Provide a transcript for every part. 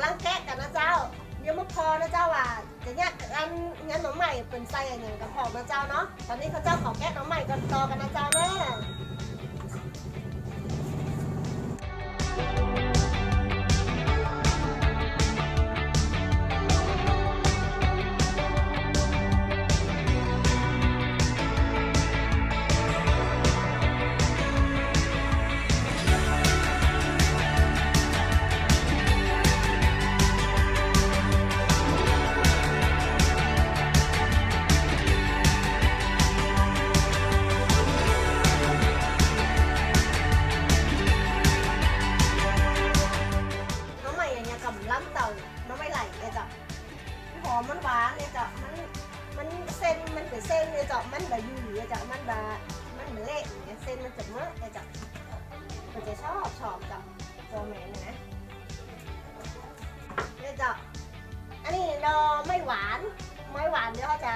ำลังแกะกันนะเจ้าเดี๋ยวมาพอนะเจ้าว่าจะแยกอันงั้นนมใหม่เป็นไส้อย่างกับพอกนะเจ้าเนาะตอนนี้เขาเจ้าขอแกะน้องใหม่กันต่อกันนะเจ้าแน้อง ชอบชอบจ้ะตัวแมนนะเนี่ยวจะอันนี้ดอไม่หวานไม่หวานเดี๋ยวเขาจะ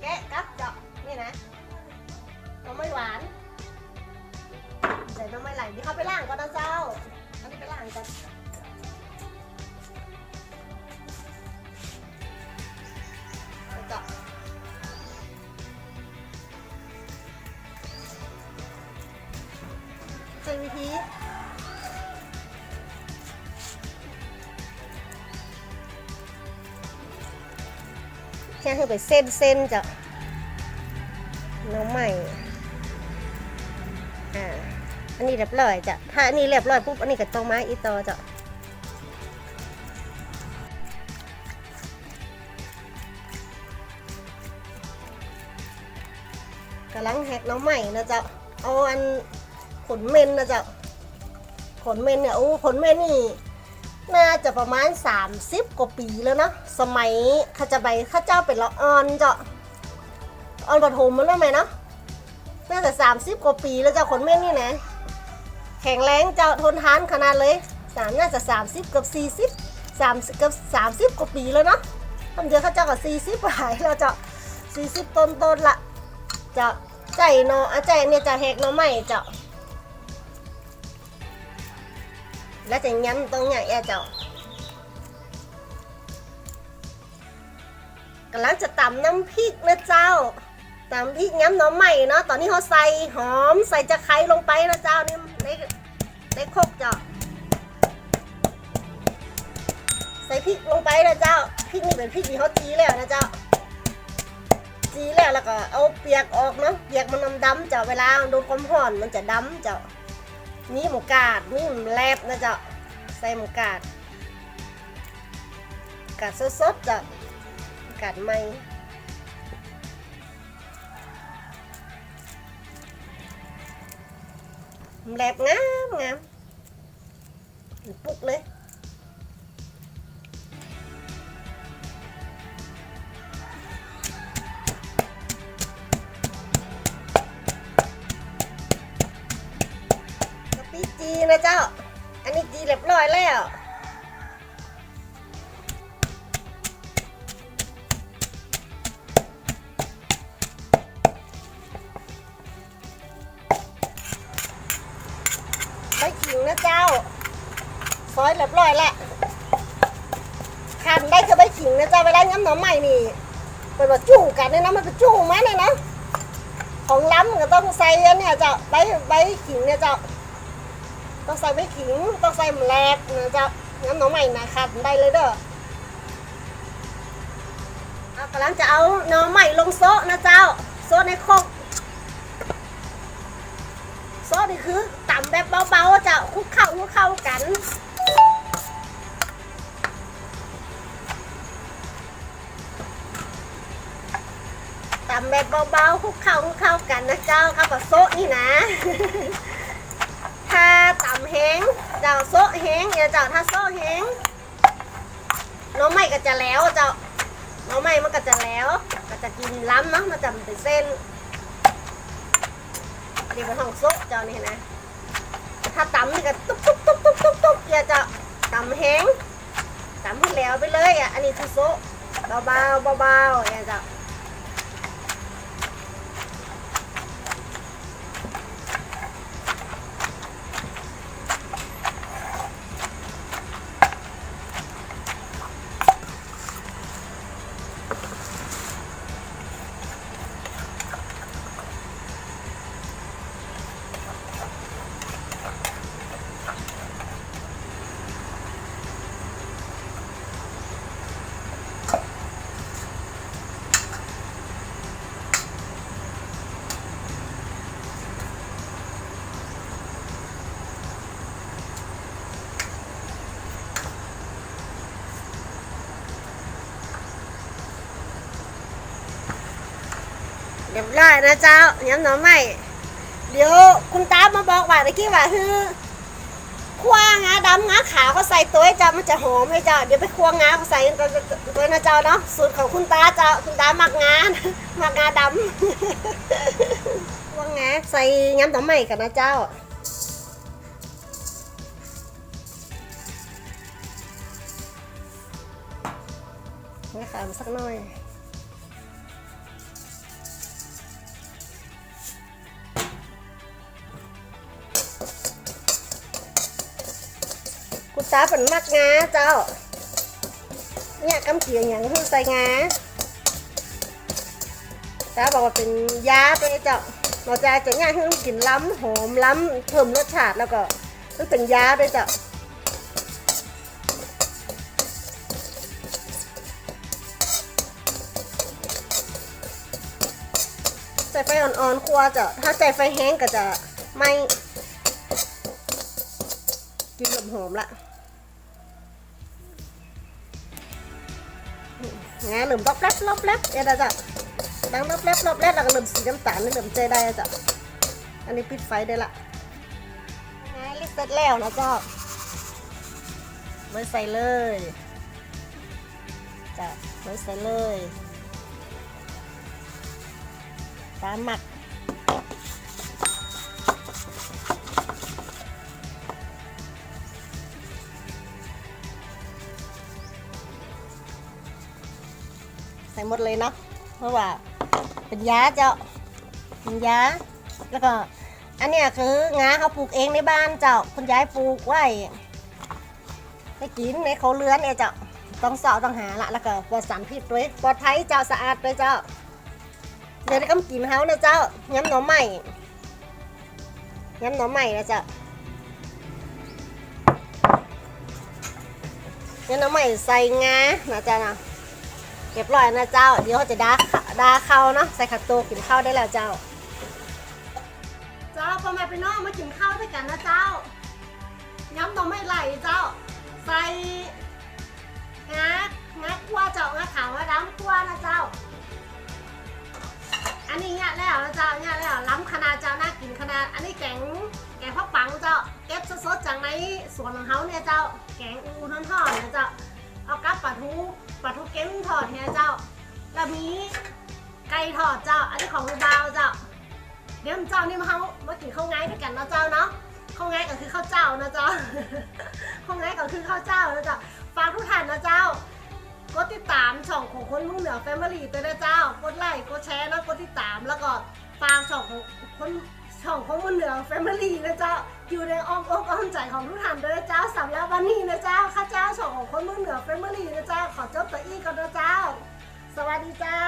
แกะกับจ้ะนี่นะดอไม่หวานใส่น้ไม่ไหลเดี๋ยวเขาไปล้างก่อนนะเจ้าอันนี้ไปล้างก่อนแล้วก็ใช้วิธี แค่คือไปเส้นเส้นจะน้องใหม่อ่าอันนี้เรียบร้อยจ้ะถ้าอันนี้เรียบร้อยปุ๊บอันนี้ก็ต้องมาอีต่อจ้ะกำลังแหกน้องใหม่นะจ๊ะเอาอันขนเมนนะจ๊ะขนเมนเนี่ยโอ้ขนเมนนี่ น่าจะประมาณ 30 กว่าปีแล้วเนาะสมัยข้าจะไปเข้าเจ้าเป็นละออนจ้ะออนปฐมมันแล้วไหมเนาะน่าจะ 30 กว่าปีแล้วเจ้ะขนเมนนี่นะแข็งแรงเจ้าทนทานขนาดเลยสามน่าจะ 30 กับ 40 30กับ30 กว่าปีแล้วเนาะทำเจอข้าเจ้ากับ 40หายแล้วจ้ะ40 ต้นๆละจะใจเนาะใจเนี่ยจะแหกเนาะใหม่เจะ แล้วจะยันตรงไหนอะเจ้ากำลังจะตำน้ำพริกนะเจ้าตำพริกย้ำหน้ำใหม่เนาะตอนนี้เขาใส่หอมใส่จะไคร้ลงไปนะเจ้านี่ในในโคกเจ้าใส่พริกลงไปนะเจ้าพริกนี่เป็นพริกที่เขาจีแล้วนะเจ้าจีแล้วแล้วก็เอาเปียกออกเนาะเปียกมันดำๆเจ้าเวลาโดนความร้อนมันจะดำเจ้า นี่หมูกาดนี่หมูแลบนะเจ้าใส่หมูกาดกาดสดๆเจ้ากาดใหม่หมูแลบงามงามปุกเลย เจ้า อันนี้จีเรียบร้อยแล้วใบขิงนะเจ้า ซอยเรียบร้อยล้วขันได้คือใบขิงนะเจ้าเวลาย้ำหน่อใหม่นี่เป็นว่าจู่กันเนี่ยนะมันเป็นจู่มาเนี่ยนะของล้ำก็ต้องใส่เนี่ยเจ้าใบใบขิงเนี่ยเจ้า ต้องใส่ใบขิงต้องใส่หมูแลกนะจ้าน้ำหน่อใหม่นะขัดได้เลยเด้อเอากำลังจะเอาหน่อใหม่ลงโซะนะเจ้า โซะในโคกโซะนี่คือต่ำแบบเบาๆจ้าคลุกเข้าคุกเข้ากันตำแบบเบาๆคุกเข้าคุกเข้ากันนะเจ้าเข้ากับโซะนี่นะ ถ้าตำแห้งเจ้าโซะแห้งอย่าเจ้าถ้าโซะแห้งน้องไม่ก็จะแล้วเจ้าน้องไม่มันก็จะแล้ว ก็จะกินล้ำเนาะมันจะเป็นเส้นเดี๋ยวเป็นห้องโซะเจ้านี่นะถ้าตำนี่ก็ตุ๊บตุ๊บตุ๊บตุ๊บตุ๊บตุ๊บอย่าเจ้าตำแห้งตำให้แล้วไปเลยอะอันนี้คือโซะเบาๆเบาๆอย่าเจ้า เรียบร้อยนะเจ้าย้ำหน่อไม้เดี๋ยวคุณตามาบอกว่าตะกี้ว่าคือคั่วงาดำงาขาวก็ใส่ตัวให้เจ้ามันจะหอมเลยเจ้าเดี๋ยวไปคั่วงาก็ใส่ตัวตัวนะเจ้าเนาะสูตรของคุณตาเจ้าคุณตาหมักงาหมักงาดำคั่วงาใส่ย้ำหน่อไม้กันนะเจ้าไม่ขามสักหน่อย คุณตาเป็นมักงาเจ้า เนี่ยกำเขียวอย่างคือใส่งาตาบอกว่าเป็นยาไปเจ้าเราจะจะง่ายคือกินล้ำหอมล้ำเพิ่มรสชาติแล้วก็มันเป็นยาด้วยเจ้าใส่ไฟอ่อนๆครัวจะถ้าใจไฟแห้งก็จะไม่กินหอมละ งาเหลือมลอบแลบลอบแลบเอ็ดอะจ้ะดังลอบแลบลอบแลบแล้วก็เหลือมสีน้ำตาลเหลือมใจได้อะจ้ะอันนี้ปิดไฟได้ละงาลิสเสร็จแล้วนะจ้ะไม่ใส่เลยจ้ะไม่ใส่เลยตามหมัก หมดเลยเนาะเพราะว่าเป็นยาเจ้าเป็นยาแล้วก็อันเนี้ยคืองาเขาปลูกเองในบ้านเจ้าคุณยายปลูกไว้ให้กินในเขาเลื้อนเนี่ยเจ้าต้องเสาะต้องหาละแล้วก็ปลอดสารพิษด้วยปลอดภัยเจ้าสะอาดด้วยเจ้าเดี๋ยวได้กำกินเขานะเจ้าย้ำหน่อใหม่ย้ำหน่อใหม่นะเจ้าย้ำหน่อใหม่ใส่งานะเจ้านะ เรียบร้อยนะเจ้า เดี๋ยวเขาจะดาดาเข้าวเนาะใส่ขัดโตกินข้าวได้แล้วเจ้า เจ้าพ่อแม่พี่น้องมากินข้าวด้วยกันนะเจ้าย้ำหน่อไม่ไหลเจ้า ใส่งางาคั่วเจ้างาขาวงาดำคั่วนะเจ้า อันนี้เนี่ยแล้วนะเจ้าเนี่ยแล้วล้ำขนาดเจ้าน่ากินขนาด อันนี้แกงแกงพักปังเจ้าเก็บสดๆจากในสวนของเขาเนี่ยเจ้า แกงอูทอดๆนะเจ้า เอากับปลาทูปลาทูเก้มทอดเนี่ยเจ้าแล้วมีไก่ทอดเจ้า อันนี้ของลูกบาวเจ้า เดี๋ยวเจ้านี่มาเขามากินข้าวไงด้วยกันนะเจ้าเนาะข้าวไงก็คือข้าวเจ้านะเจ้าข้าวไงก็คือข้าวเจ้านะเจ้าฝากทุกท่านนะเจ้ากดติดตามช่องของคนมุ่งเหนือแฟมิลี่ไปนะเจ้ากดไลค์กดแชร์แล้วกดติดตามแล้วก็ฝากช่องของคน ช่องของมุ่งเหนือแฟมิลี่นะเจ้าอยู่ในอ้อมอกอ้อมใจของทุกท่านด้วยนะเจ้าสำหรับวันนี้นะเจ้าข้าเจ้าช่องของคนมนเหนือแฟมิลี่นะเจ้าขอจบตัวอีกก่อนนะเจ้า สวัสดีเจ้า